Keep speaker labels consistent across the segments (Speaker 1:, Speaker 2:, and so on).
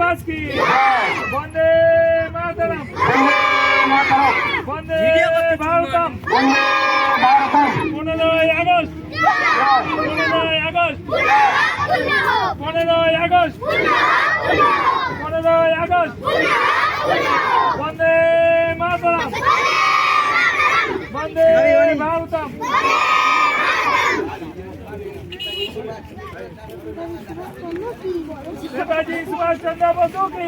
Speaker 1: দিবস কি বন্দে মাতরম। বন্দে ভারতম। পনেরোই আগস্ট। পনেরোই আগস্ট। পনেরোই আগস্ট। পনেরোই আগস্ট। सुभाष चंद्र बसु की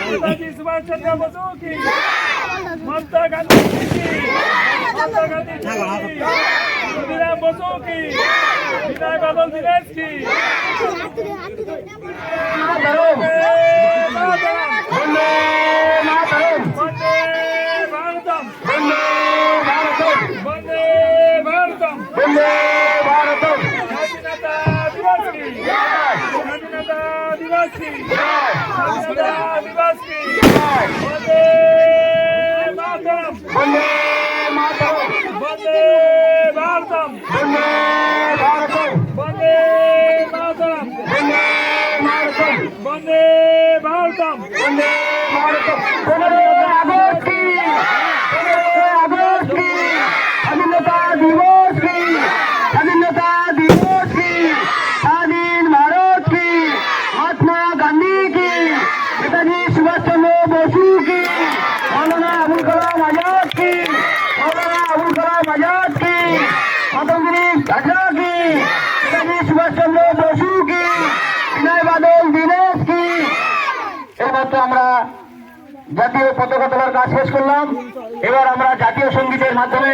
Speaker 1: नेताजी सुभाष चंद्र बसु की ममता गांधी जी की ममता गांधी जी की खुदीराम बसु की विनय बादल दिनेश की
Speaker 2: আদিবাসী এইমাত্র আমরা জাতীয় পতাকা তোলার কাজ শেষ করলাম। এবার আমরা জাতীয় সঙ্গীতের মাধ্যমে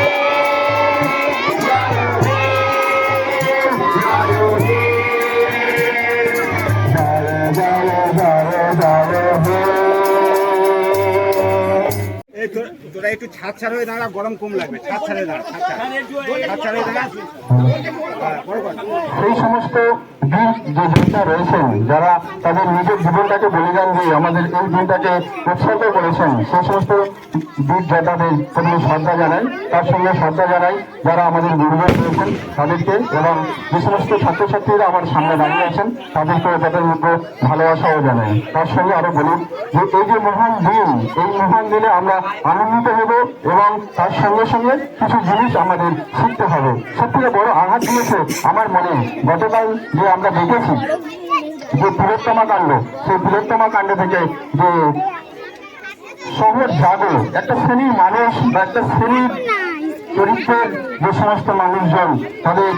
Speaker 3: তোরা- একটু ছাদ ছাড় হয়ে দাঁড়া, গরম কম লাগবে। ছাদ ছাড়ে দাঁড়া ছাদ ছাড়। ছাদ ছাড় হয়ে দাঁড়া।
Speaker 2: সেই সমস্ত যে যোদ্ধা রয়েছেন যারা তাদের নিজের জীবনটাকে বলিদান দিয়ে আমাদের এই দিনটাকে উৎসর্গ করেছেন সেই সমস্ত বীর যোদ্ধাদের প্রতি শ্রদ্ধা জানাই। তার সঙ্গে শ্রদ্ধা জানাই যারা আমাদের গুরুজন রয়েছেন তাদেরকে এবং যে সমস্ত ছাত্রছাত্রীরা আমার সামনে দাঁড়িয়ে আছেন তাদেরকে তাদের মধ্যে ভালোবাসাও জানাই। তার সঙ্গে আরও বলি যে এই যে মহান দিন, এই মহান দিনে আমরা আনন্দিত হব এবং তার সঙ্গে সঙ্গে কিছু জিনিস আমাদের শিখতে হবে। সব থেকে বড় আঘাত দিয়েছে আমার মনে। গতকাল যে আমরা দেখেছি যে বৃহত্তমা কাণ্ড, সেই বৃহত্তমা কাণ্ড থেকে যে শহর জাগো একটা শ্রেণির মানুষ বা একটা শ্রেণির চরিত্রের যে সমস্ত মানুষজন তাদের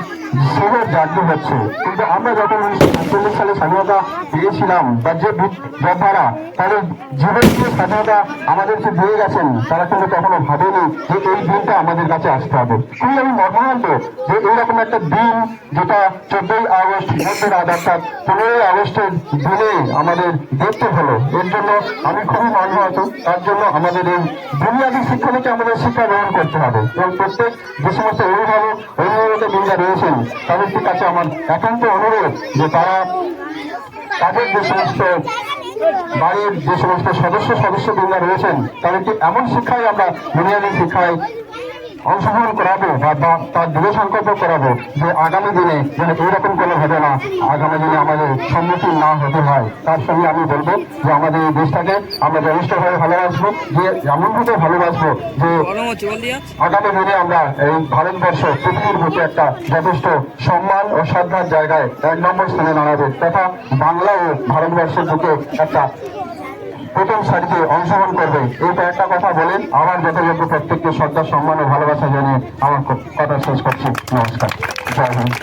Speaker 2: শহর জাগ্য হচ্ছে, কিন্তু আমরা যখন উনিশশো সাতচল্লিশ সালে স্বাধীনতা পেয়েছিলাম বা যে যোদ্ধারা তাদের জীবন দিয়ে স্বাধীনতা আমাদেরকে দিয়ে গেছেন, তারা কিন্তু কখনো ভাবেনি যে এই দিনটা আমাদের কাছে আসতে হবে। খুবই আমি মর্মাহত যে এইরকম একটা দিন যেটা চোদ্দই আগস্ট ভোটের রাত অর্থাৎ পনেরোই আগস্টের দিনে আমাদের দেখতে হলো। এর জন্য আমি খুবই মর্মাহত, তার জন্য আমাদের এই বুনিয়াদী শিক্ষা থেকে আমাদের শিক্ষা গ্রহণ করতে হবে। এবং প্রত্যেক যে সমস্ত অভিভাবক অভিভাবক
Speaker 3: অভিভাবকবৃন্দা রয়েছেন তাদের কাছে আমার একান্ত অনুরোধ যে তারা তাদের যে সমস্ত বাড়ির যে সমস্ত সদস্য সদস্য সদস্যবৃন্দ রয়েছেন, তাদেরকে এমন শিক্ষায় আমরা বুনিয়াদী শিক্ষায় অংশগ্রহণ করাবো বা তার দৃঢ় সংকল্প করাবো যে আগামী দিনে যেন এইরকম কোনো ঘটনা আগামী দিনে আমাদের সম্মুখীন না হতে হয়। তার সঙ্গে আমি বলব যে আমাদের এই দেশটাকে আমরা যথেষ্টভাবে ভালোবাসবো যে এমনভাবে ভালোবাসবো যে আগামী দিনে আমরা এই ভারতবর্ষ পৃথিবীর বুকে একটা যথেষ্ট সম্মান ও শ্রদ্ধার জায়গায় এক নম্বর স্থানে দাঁড়াবে তথা বাংলা ও ভারতবর্ষের বুকে একটা প্রথম সারিতে অংশগ্রহণ করবে। এই কয়েকটা কথা বলেন। আমার যথাযথ প্রত্যেককে শ্রদ্ধা, সম্মান ও ভালোবাসা জানিয়ে আমার কথা শেষ করছি। নমস্কার। জয় হিন্দ।